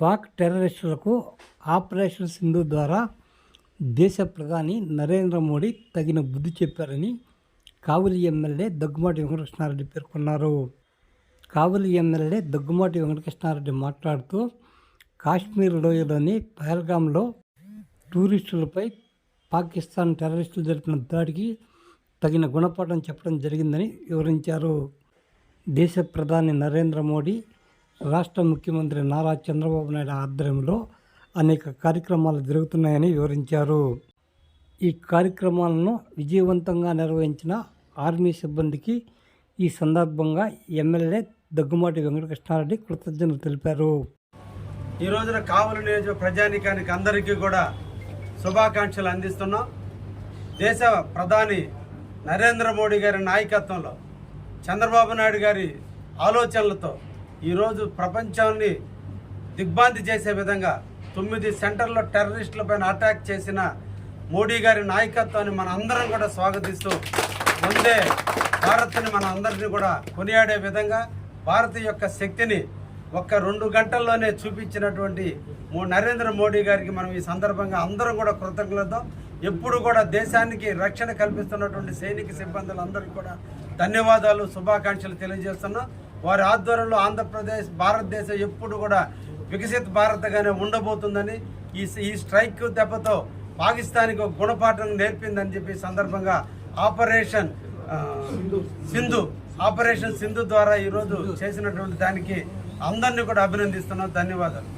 Pak టెర్రరిస్టులకు operation Sindhu ద్వారా దేశ ప్రధాని నరేంద్ర మోడీ తగిన బుద్ధి చెప్పారని కావలి ఎమ్మెల్యే దగ్గుమాటి వెంకటకృష్ణారెడ్డి పేర్కొన్నారు. కావలి ఎమ్మెల్యే దగ్గుమాటి వెంకటకృష్ణారెడ్డి మాట్లాడుతూ కాశ్మీర్ లోయలోని పహల్గామ్లో టూరిస్టులపై పాకిస్తాన్ టెర్రరిస్టులు జరిపిన దాడికి తగిన గుణపాఠం చెప్పడం జరిగిందని వివరించారు. దేశ ప్రధాని నరేంద్ర మోడీ రాష్ట్ర ముఖ్యమంత్రి నారా చంద్రబాబు నాయుడు ఆధ్వర్యంలో అనేక కార్యక్రమాలు జరుగుతున్నాయని వివరించారు. ఈ కార్యక్రమాలను విజయవంతంగా నిర్వహించిన ఆర్మీ సిబ్బందికి ఈ సందర్భంగా ఎమ్మెల్యే దగ్గుమాటి వెంకటకృష్ణారెడ్డి కృతజ్ఞతలు తెలిపారు. ఈ రోజున కావలి నియోజక ప్రజానికానికి అందరికీ కూడా శుభాకాంక్షలు అందిస్తున్నాం. దేశ ప్రధాని నరేంద్ర మోడీ గారి నాయకత్వంలో చంద్రబాబు నాయుడు గారి ఆలోచనలతో ఈరోజు ప్రపంచాన్ని దిగ్భ్రాంతి చేసే విధంగా తొమ్మిది సెంటర్లో టెర్రరిస్టులపైన అటాక్ చేసిన మోడీ గారి నాయకత్వాన్ని మన అందరం కూడా స్వాగతిస్తూ ముందే భారత్ని మన అందరినీ కూడా కొనియాడే విధంగా భారత్ యొక్క శక్తిని ఒక్క రెండు గంటల్లోనే చూపించినటువంటి నరేంద్ర మోడీ గారికి మనం ఈ సందర్భంగా అందరం కూడా కృతజ్ఞతతో ఎప్పుడు కూడా దేశానికి రక్షణ కల్పిస్తున్నటువంటి సైనిక సిబ్బందులందరికీ కూడా ధన్యవాదాలు శుభాకాంక్షలు తెలియజేస్తున్నాం. వారి ఆధ్వర్యంలో ఆంధ్రప్రదేశ్ భారతదేశం ఎప్పుడు కూడా వికసిత భారత్గానే ఉండబోతుందని ఈ ఈ స్ట్రైక్ దెబ్బతో పాకిస్తాన్కి గుణపాఠం నేర్పిందని చెప్పి సందర్భంగా ఆపరేషన్ సింధు. ఆపరేషన్ సింధు ద్వారా ఈరోజు చేసినటువంటి దానికి అందరినీ కూడా అభినందిస్తున్నాం. ధన్యవాదాలు.